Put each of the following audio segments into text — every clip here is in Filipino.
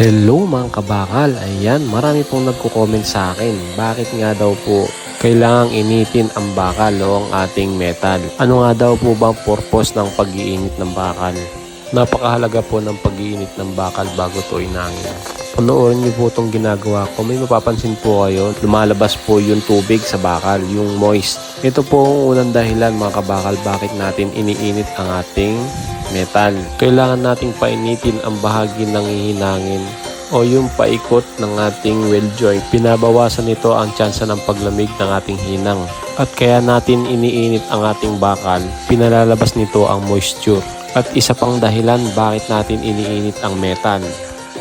Hello mga kabakal, ayan marami pong nagko-comment sa akin. Bakit nga daw po kailangang initin ang bakal o ang ating metal? Ano nga daw po ba purpose ng pag-iinit ng bakal? Napakahalaga po ng pag-iinit ng bakal bago to inangin. Panoorin niyo po itong ginagawa ko. May mapapansin po kayo, lumalabas po yung tubig sa bakal, yung moist. Ito po ang unang dahilan mga kabakal bakit natin iniinit ang ating metal. Kailangan nating painitin ang bahagi ng hihinangin o yung paikot ng ating weld joint. Pinabawasan nito ang tsansa ng paglamig ng ating hinang. At kaya natin iniinit ang ating bakal, pinalalabas nito ang moisture. At isa pang dahilan bakit natin iniinit ang metal.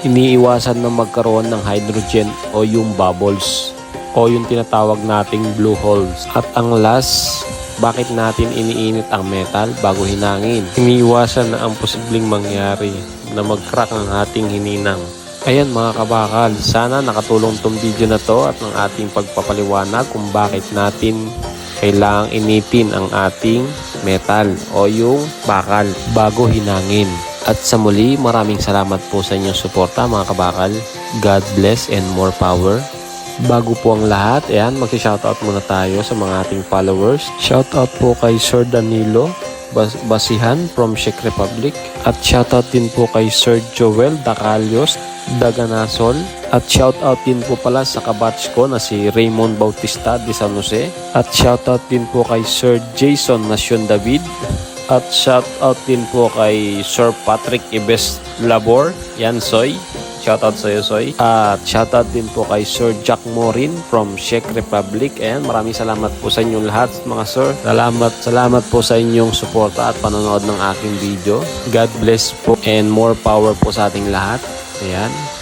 Iniiwasan na magkaroon ng hydrogen o yung bubbles o yung tinatawag nating blue holes. At ang last, bakit natin iniinit ang metal bago hinangin? Iniiwasan na ang posibleng mangyari na mag-crack ang ating hininang. Ayan mga kabakal, sana nakatulong tong video na to at ng ating pagpapaliwanag kung bakit natin kailangang initin ang ating metal o yung bakal bago hinangin. At sa muli, maraming salamat po sa inyong suporta mga kabakal. God bless and more power. Bago po ang lahat, ayan, mag-shoutout muna tayo sa mga ating followers. Shoutout po kay Sir Danilo Bas- Basihan from Czech Republic. At shoutout din po kay Sir Joel Dacalios Daganasol. At shoutout din po pala sa kabatch ko na si Raymond Bautista de San Jose. At shoutout din po kay Sir Jason Nacion David. At shoutout din po kay Sir Patrick Ibes Labor. Yan, Soy. Shoutout sa iyo, Soy. At shoutout din po kay Sir Jack Morin from Czech Republic. Ayan, maraming salamat po sa inyong lahat, mga sir. Salamat, salamat po sa inyong suporta at panonood ng aking video. God bless po and more power po sa ating lahat. Ayan.